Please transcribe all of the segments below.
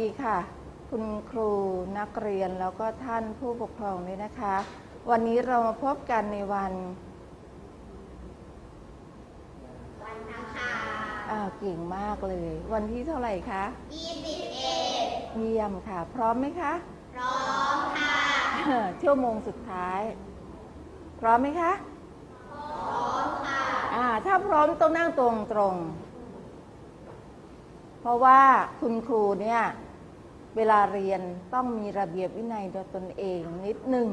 ดีค่ะ คุณครูนักเรียนแล้วก็ท่านผู้ปกครองด้วยนะคะ วันนี้เรามาพบกันในวันวันอังคารอ้าวเก่งมากเลย วันที่เท่าไหร่คะ21เยี่ยมค่ะ พร้อมไหมคะ พร้อมค่ะชั่วโมงสุดท้าย พร้อมไหมคะ พร้อมค่ะอ่าถ้าพร้อมต้องนั่งตรงตรงๆ เพราะว่าคุณครูเนี่ยเวลาเรียนต้องมีระเบียบวินัยโดยตนเองนิดหนึ่ง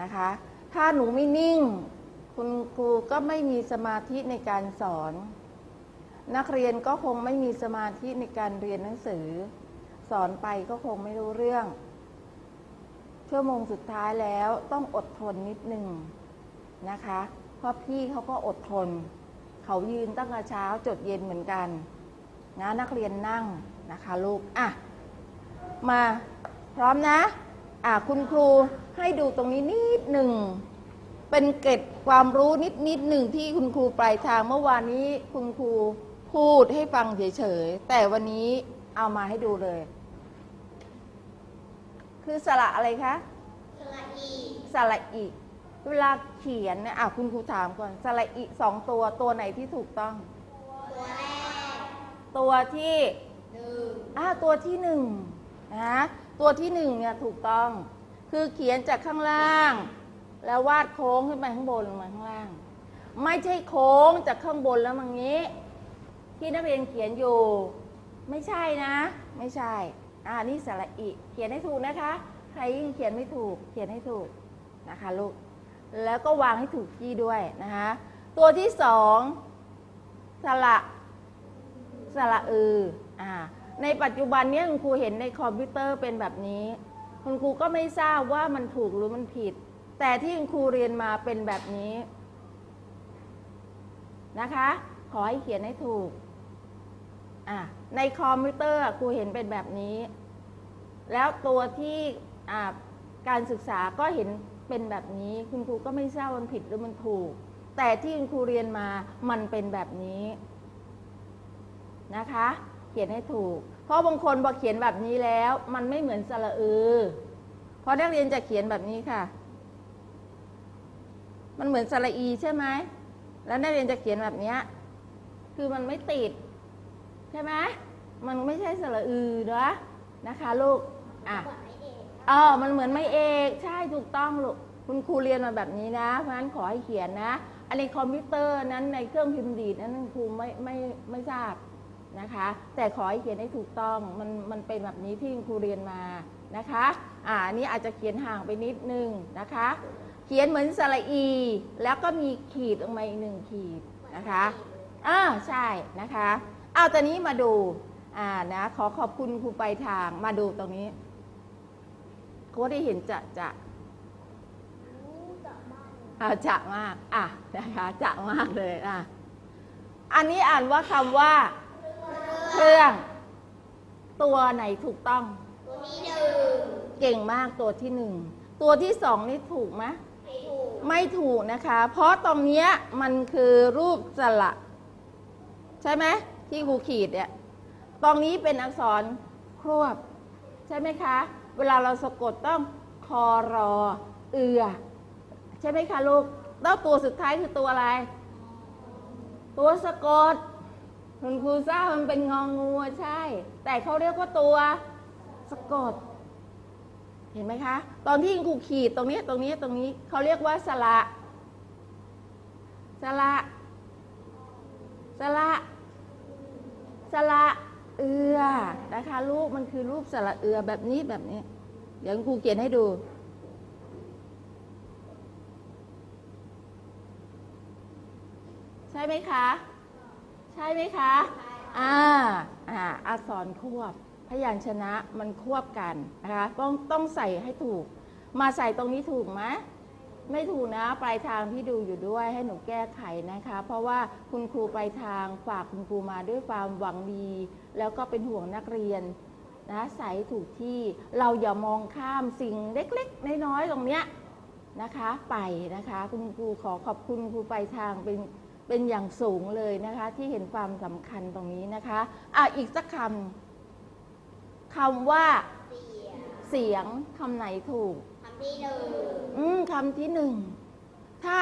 นะคะ ถ้าหนูไม่นิ่ง คุณครูก็ไม่มีสมาธิในการสอน นักเรียนก็คงไม่มีสมาธิในการเรียนหนังสือ สอนไปก็คงไม่รู้เรื่อง ชั่วโมงสุดท้ายแล้วต้องอดทนนิดหนึ่งนะคะ เพราะพี่เขาก็อดทน เขายืนตั้งแต่เช้าจดเย็นเหมือนกัน นะนักเรียนนั่งนะคะลูกอะมาพร้อมนะอะคุณครูให้ดูตรงนี้นิดหนึ่ง เป็นเกร็ดความรู้นิดนิดหนึ่งที่คุณครูปลายทางเมื่อวานนี้คุณครูพูดให้ฟังเฉยๆ แต่วันนี้เอามาให้ดูเลย คือสระอะไรคะ สระอีสระอิเวลาเขียนเนี่ยอะคุณครูถามก่อนสระอิสองตัวตัวไหนที่ถูกต้องตัวแรก ตัวที่หนึ่งอ่าตัวที่หนึ่งนะตัวที่หนึ่งเนี่ยถูกต้อง คือเขียนจากข้างล่าง แล้ววาดโค้งขึ้นไปข้างบนลงมาข้างล่าง ไม่ใช่โค้งจากข้างบนแล้วมังนี้ ที่นักเรียนเขียนอยู่ ไม่ใช่นะ ไม่ใช่ อ่านี่สระอิเขียนให้ถูกนะคะ ใครยิ่งเขียนไม่ถูก เขียนให้ถูกนะคะลูกแล้วก็วางให้ถูกที่ด้วยนะคะ ตัวที่สองสระ สระอืออ่าในปัจจุบันเนี้คุณครูเห็นในคอมพิวเตอร์เป็นแบบนี้ คุณครูก็ไม่ทราบว่ามันถูกหรือมันผิด แต่ที่คุณครูเรียนมาเป็นแบบนี้นะคะ ขอให้เขียนให้ถูกอะในคอมพิวเตอร์ครูเห็นเป็นแบบนี้ แล้วตัวที่อ่าการศึกษาก็เห็นเป็นแบบนี้ คุณครูก็ไม่ทราบว่ามันผิดหรือมันถูก แต่ที่คุณครูเรียนมามันเป็นแบบนี้ นะคะ เขียนให้ถูก เพราะบางคนบอกเขียนแบบนี้แล้ว มันไม่เหมือนสระอือเพราะนักเรียนจะเขียนแบบนี้ค่ะ มันเหมือนสระอีใช่ไหมแล้วนักเรียนจะเขียนแบบเนี้ยคือมันไม่ติด ใช่ไหมมันไม่ใช่สระอือนะนะคะ ลูกอะก่อนไม่เองเออมันเหมือนไม่เอกใช่ถูกต้องลูกคุณครูเรียนมาแบบนี้นะ เพราะฉะนั้นขอให้เขียนนะ อันในคอมพิวเตอร์นั้นในเครื่องพิมพ์ดีดนั้นครูไม่ไม่ไม่ทราบ นะคะ แต่ขอให้เขียนให้ถูกต้องมันมันเป็นแบบนี้ที่คุณครูเรียนมานะคะอ่าอันนี้อาจจะเขียนห่างไปนิดนึงนะคะ เขียนเหมือนสระอี แล้วก็มีขีดลงมาอีกหนึ่งขีดนะคะอ่าใช่นะคะเอาตอนนี้มาดูอ่านะขอขอบคุณครูไปลายทางมาดูตรงนี้เขาได้เห็นจะจะรู้จักบ้านอ่าจะมาก อะนะคะจะมากเลยอะ อันนี้อ่านว่าคำว่าเค รื่อง ตัวไหนถูกต้อง ตัวนี้หนึ่งเก่งมากตัวที่หนึ่งตัวที่สองนี่ถูกไหมไม่ถูกไม่ถูกนะคะ เพราะตรงเนี้ยมันคือรูปสระ ใช่ไหมที่ครูขีดเนี่ยตรงนี้เป็นอักษรควบ ใช่ไหมคะ เวลาเราสะกดต้องคอรอ เอือ ใช่ไหมคะลูกแล้วตัวสุดท้ายคือตัวอะไร ตัวสะกด คุณครูทราบมันเป็นงองงูใช่ แต่เขาเรียกว่าตัวสะกด เห็นไหมคะ ตอนที่คุณครูขีดตรงนี้ตรงนี้ตรงนี้เขาเรียกว่าสระสระสระสระเอือนะคะรูปมันคือรูปสระเอือแบบนี้แบบนี้ เดี๋ยวคุณครูเขียนให้ดู ใช่ไหมคะ ใช่ไหมคะอ่าอ่าอักษรควบ พยัญชนะมันควบกันนะคะต้องต้องใส่ให้ถูก มาใส่ตรงนี้ถูกไหมไม่ถูกนะปลายทางพี่ดูอยู่ด้วยให้หนูแก้ไขนะคะ เพราะว่าคุณครูปลายทางฝากคุณครูมาด้วยความหวังดี แล้วก็เป็นห่วงนักเรียนนะใส่ถูกที่เราอย่ามองข้ามสิ่งเล็กๆน้อยๆตรงเนี้ยนะคะ ไปนะคะ คุณครูขอขอบคุณครูปลายทางเป็น เป็นอย่างสูงเลยนะคะ ที่เห็นความสำคัญตรงนี้นะคะอะอีกสักคำคำว่า เสียเสียงคำไหนถูกคำที่หนึ่งอืมคำที่หนึ่งถ้า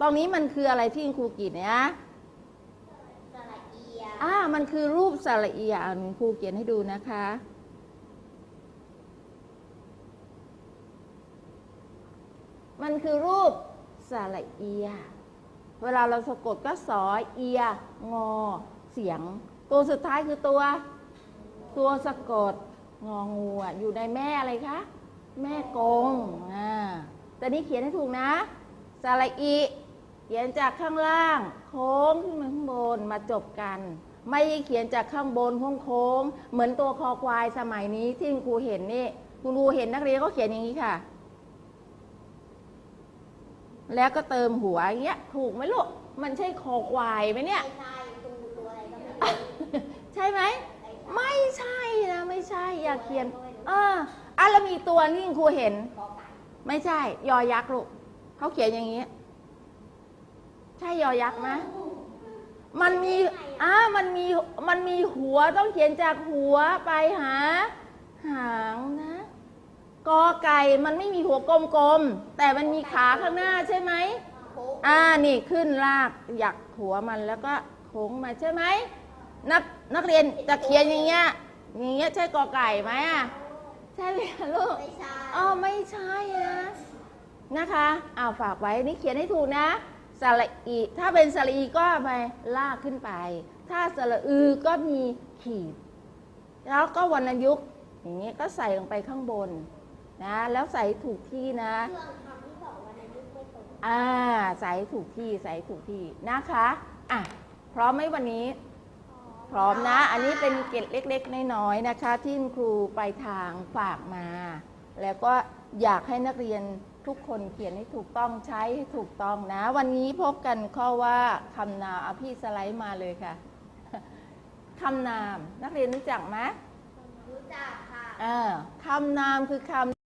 ตรงนี้มันคืออะไรที่คุณครูกีดเนี่ยสระเอียอ่ามันคือรูปสระเอียอะคุณครูเขียนให้ดูนะคะมันคือรูปสระเอีย เวลาเราสะกดก็สอเอีย งอ เสียง ตัวสุดท้ายคือตัว ตัวสะกดงองูอะอยู่ในแม่อะไรคะ แม่กงอ่าแต่นี้เขียนให้ถูกนะสระอีเขียนจากข้างล่าง โค้งขึ้นมาข้างบนมาจบกัน ไม่เขียนจากข้างบนโค้งโค้ง เหมือนตัวคอควายสมัยนี้ที่คุณครูเห็นนี่คุณครูเห็นนักเรียนก็เขียนอย่างนี้ค่ะ แล้วก็เติมหัวอย่างเงี้ยถูกไหมลูก มันใช่คอควายไหมเนี่ยไม่ใช่ตูตัวอะไรก็ไม่รู้ใช่ไหม ไม่ใช่นะ ไม่ใช่อย่าเขียน เอออะแล้วมีตัวนี่คุณครูเห็นกอไก่ไม่ใช่ ยอยักษ์ลูกเขาเขียนอย่างนี้ ใช่ยอยักษ์ไหมมันมีอ่ามันมี มันมีหัวต้องเขียนจากหัวไปหา หางนะ กอไก่มันไม่มีหัวกลมๆ แต่มันมีขาข้างหน้าใช่ไหมโค้งอ่า นี่ขึ้นลากหยักหัวมันแล้วก็โค้งมาใช่ไหม นักนักเรียนจะเขียนอย่างเงี้ย อย่างเงี้ยใช่กอไก่ไหมอะ ใช่ไหมคะลูกไม่ใช่อ๋อไม่ใช่นะนะคะอ้าวฝากไว้นี่เขียนให้ถูกนะสระอีถ้าเป็นสระอีก็ไปลากขึ้นไป ถ้าสระอือก็มีขีด แล้วก็วรรณยุกต์อย่างนี้ก็ใส่ลงไปข้างบน นะ แล้วใส่ถูกที่นะเครื่องคำที่บอกวันนั้นยุคไม่ตรงอ่าใส่ถูกที่ใส่ถูกที่นะคะอะพร้อมไหมวันนี้ พร้อมนะ อันนี้เป็นเกร็ดเล็ก ๆ น้อยๆนะคะ ที่คุณครูไปทางฝากมา แล้วก็อยากให้นักเรียนทุกคนเขียนให้ถูกต้องใช้ให้ถูกต้องนะ วันนี้พบกันข้อว่าคำนามเอาพี่สไลด์มาเลยค่ะคำนามนักเรียนรู้จักไหมรู้จักค่ะอ่าคำนามคือคำ